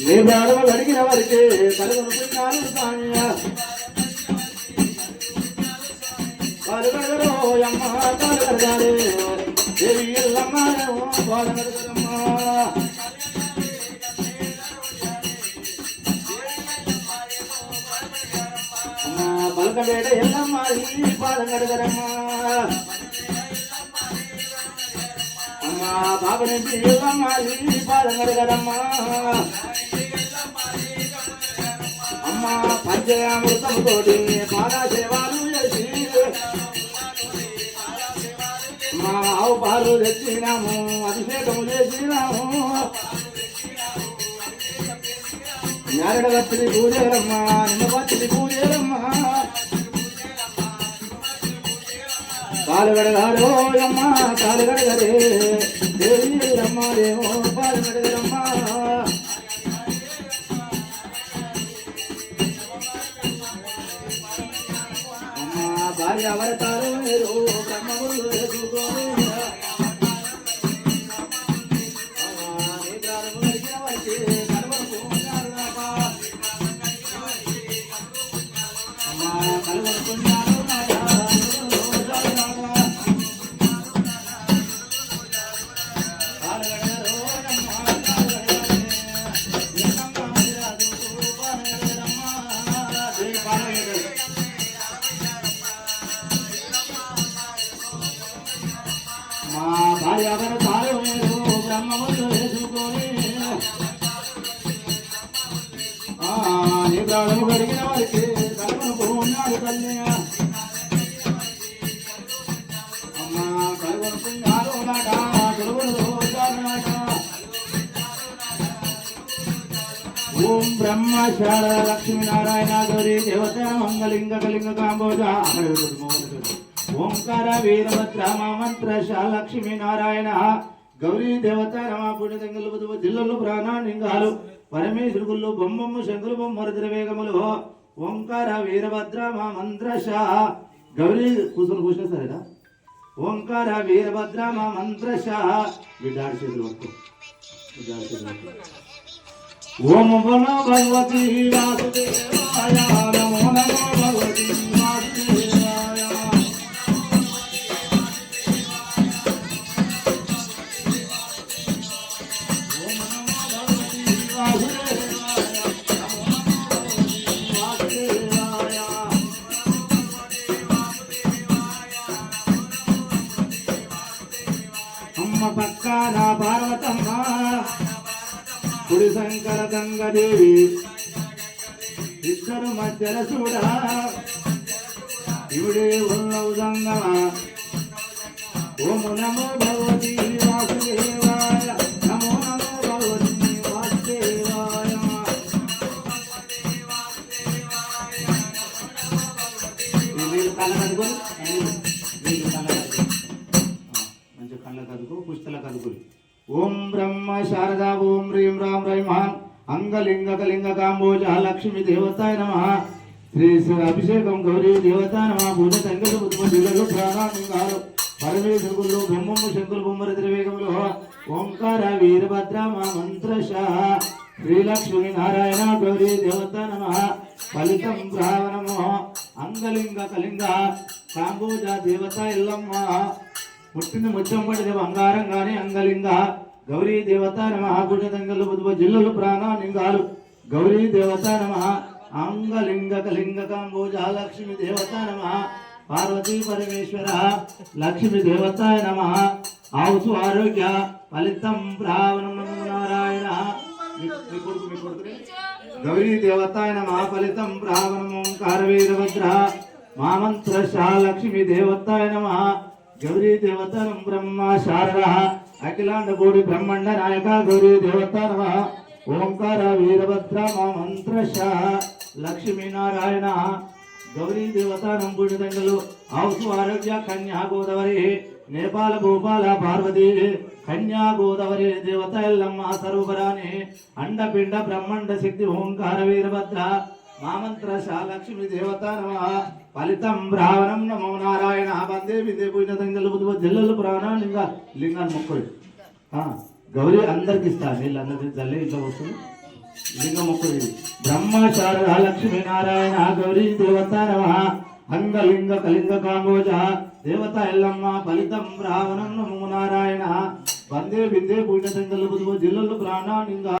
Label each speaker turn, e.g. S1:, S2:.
S1: నీ బాధలు అడిగిన వారికి కలుగునుకున్నాను స్వామి కాలు అమ్మ కాలు దేవి ఎల్లమ్మ కాలు కడగరమ్మ ఎల్లమ్మ ఈ పాదం కడగరమ్మ అమ్మ బాబు నుంచి ఎల్లమ్మ ఈ పాదం కడగరమ్మ అమ్మ పంచయామృతముతోటి పాదా సేవలు చేసి మా ఆవు పాలు తెచ్చినాము అభిషేకము చేసినాము. నేరడ వచ్చింది పూజలమ్మ నిన్న వచ్చింది పూజలమ్మ. కాలు గడగారో అమ్మ కాలు గడగరే దేవి అమ్మ దేవో పాలు గడగరమ్మ అమ్మ భార్య అవతారు మీరు ప్రాణము కలిగిన వారికి కలుగును ఉన్నాడు తల్లి. అమ్మా కలుగును నాట ఓం బ్రహ్మ శారద గౌరీ దేవత మంగళింగ కలింగ కాంబోజ. ఓంకార వీరభద్ర మంత్ర లక్ష్మీ నారాయణ గౌరీ దేవత రమ పుణ్యతంగలు జిల్లలు ప్రాణాలింగాలు పరమేశ్వరులు బొమ్మము శంకులు బొమ్మరు ద్రవేగములు ఓంకార వీరభద్ర మా మంత్రశ గౌరీ కూర్చొని కూర్చున్నా సరేనా ఓంకార వీరభద్ర మా మంత్రశ శా విడాడి చేతులు పట్టు విడాడి చేతులు ఓం నమో భగవతి వాసుదేవాయ నమో నమో భగవతి అమ్మ పక్కన పార్వతమ్మ కుడి శంకర గంగదేవి. ఇద్దరు మధ్యల చూడ. ఇవిడే ఉన్నవు గంగ. ఓము నమో భగవతి వాసుదేవాయ. నమో నమో భగవతి వాసుదేవాయ. మీరు కళ్ళ మంచి కళ్ళ కదుకు పుస్తల కదుకులు ఓం బ్రహ్మ శారదా ఓం హ్రీం రాం రైమాన్ అంగలింగ కలింగ కాంబోజ లక్ష్మి దేవతాయ నమ. శ్రీ శ్రీ అభిషేకం గౌరీ దేవతాయ నమ. భూజ తంగలు బుద్ధులు ప్రాణాంగాలు. పరమేశ్వరులు బ్రహ్మము శంకులు బొమ్మర త్రివేగములు. ఓంకార వీరభద్ర మా మంత్రశ శ్రీలక్ష్మి నారాయణ గౌరీ దేవత నమ. ఫలితం బ్రావణము అంగలింగ కలింగ కాంబోజ దేవత ఇల్లమ్మ పుట్టింది ముత్యం పడితే బంగారం గాని అంగలింగ. గౌరీ దేవత నమ భుజదంగలు బుధ జిల్లులు ప్రాణాలింగాలు గౌరీ దేవత నమ అంగలింగ కలింగ కాంబోజ లక్ష్మి దేవత నమ పార్వతీ పరమేశ్వర లక్ష్మి దేవతాయ నమ. ఆవుసు ఆరోగ్య ఫలితం ప్రావణం నారాయణ. మీ- కొడుకు మీ గౌరీ దేవతాయ నమ ఫలితం ప్రావణం ఓంకార వీరభద్ర మామంత్ర లక్ష్మి దేవతాయ నమ. గౌరీ దేవతనం బ్రహ్మ శారద అఖిలాండ కోడి బ్రహ్మాండ నాయక గౌరీ దేవత నమ ఓంకార వీరభద్ర మామంత్ర లక్ష్మీనారాయణ గౌరీ దేవతానం పుణ్యదంగలు హౌసు ఆరోగ్య కన్యా గోదావరి నేపాల భూపాల పార్వతి కన్యా గోదావరి దేవత ఎల్లమ్మ సరోవరాని అండపిండ బ్రహ్మండ శక్తి ఓంకార వీరభద్ర మామంత్ర లక్ష్మి దేవత నమ. ఫలితం బ్రావణం నమో నారాయణ. వందే విదే పుణ్యదంగలు బుద్ధ జిల్లలు ప్రాణ లింగ లింగాన్ని మొక్కలు గౌరీ అందరికి ఇస్తా. నీళ్ళు జల్లే ఇంట్లో వస్తుంది లింగ మొక్కుడు బ్రహ్మ శారద లక్ష్మీ నారాయణ గౌరీ దేవత నమ. అంగలింగ కలింగ కాంబోజ దేవత ఎల్లమ్మ ఫలితం రావణం నమో నారాయణ. వందే విద్యే పూజ తంగలు జిల్లలు ప్రాణ ప్రాణానింగ